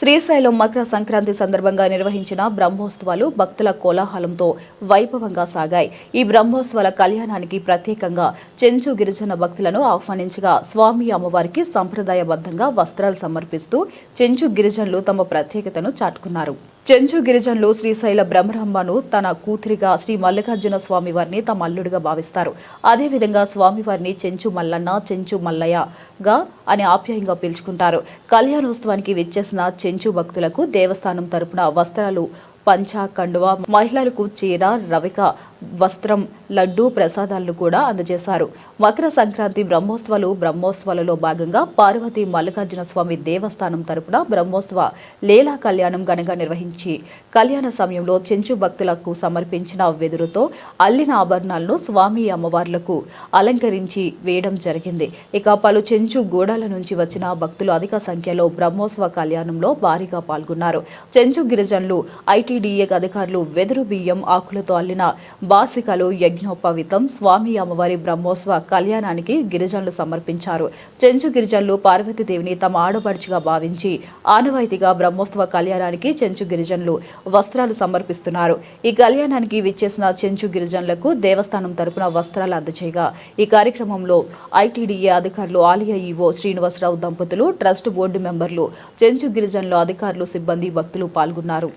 శ్రీశైలం మకర సంక్రాంతి సందర్భంగా నిర్వహించిన బ్రహ్మోత్సవాలు భక్తుల కోలాహలంతో వైభవంగా సాగాయి. ఈ బ్రహ్మోత్సవాల కళ్యాణానికి ప్రత్యేకంగా చెంచు గిరిజన భక్తులను ఆహ్వానించగా స్వామి అమ్మవారికి సంప్రదాయబద్ధంగా వస్త్రాలు సమర్పిస్తూ చెంచు గిరిజనులు తమ ప్రత్యేకతను చాటుకున్నారు. చెంచు గిరిజనులు శ్రీశైల బ్రహ్మరంభను తన కూతురిగా శ్రీ మల్లికార్జున స్వామి వారిని తమ అల్లుడిగా భావిస్తారు. అదేవిధంగా స్వామివారిని చెంచు మల్లన్న చెంచు మల్లయ్యగా అని ఆప్యాయంగా పిలుచుకుంటారు. కళ్యాణోత్సవానికి విచ్చేసిన చెంచు భక్తులకు దేవస్థానం తరపున వస్త్రాలు పంచ కండువ మహిళలకు చీర రవిక వస్త్రం లడ్డు ప్రసాదాలను కూడా అందజేశారు. మకర సంక్రాంతి బ్రహ్మోత్సవాలు బ్రహ్మోత్సవాలలో భాగంగా పార్వతి మల్లికార్జున స్వామి దేవస్థానం తరపున బ్రహ్మోత్సవ లీలా కళ్యాణం ఘనంగా నిర్వహించి కళ్యాణ సమయంలో చెంచు భక్తులకు సమర్పించిన వెదురుతో అల్లిన ఆభరణాలను స్వామి అమ్మవార్లకు అలంకరించి వేయడం జరిగింది. ఇక పలు చెంచు గూడాల నుంచి వచ్చిన భక్తులు అధిక సంఖ్యలో బ్రహ్మోత్సవ కళ్యాణంలో భారీగా పాల్గొన్నారు. చెంచు గిరిజనులు ఐటీడీఏ అధికారులు వెదురు బియ్యం ఆకులతో అల్లిన బాసికలు యజ్ఞోపవితం. స్వామి అమ్మవారి బ్రహ్మోత్సవ కళ్యాణానికి గిరిజనులు సమర్పించారు. చెంచు గిరిజనులు పార్వతీదేవిని తమ ఆడపడుచుగా భావించి ఆనవాయితీగా బ్రహ్మోత్సవ కళ్యాణానికి చెంచు గిరిజనులు వస్త్రాలు సమర్పిస్తున్నారు. ఈ కళ్యాణానికి విచ్చేసిన చెంచు గిరిజనులకు దేవస్థానం తరపున వస్త్రాలు అందజేయగా ఈ కార్యక్రమంలో ఐటీడీఏ అధికారులు ఆలయ ఈవో శ్రీనివాసరావు దంపతులు ట్రస్ట్ బోర్డు మెంబర్లు చెంచు గిరిజనులు అధికారులు సిబ్బంది భక్తులు పాల్గొన్నారు.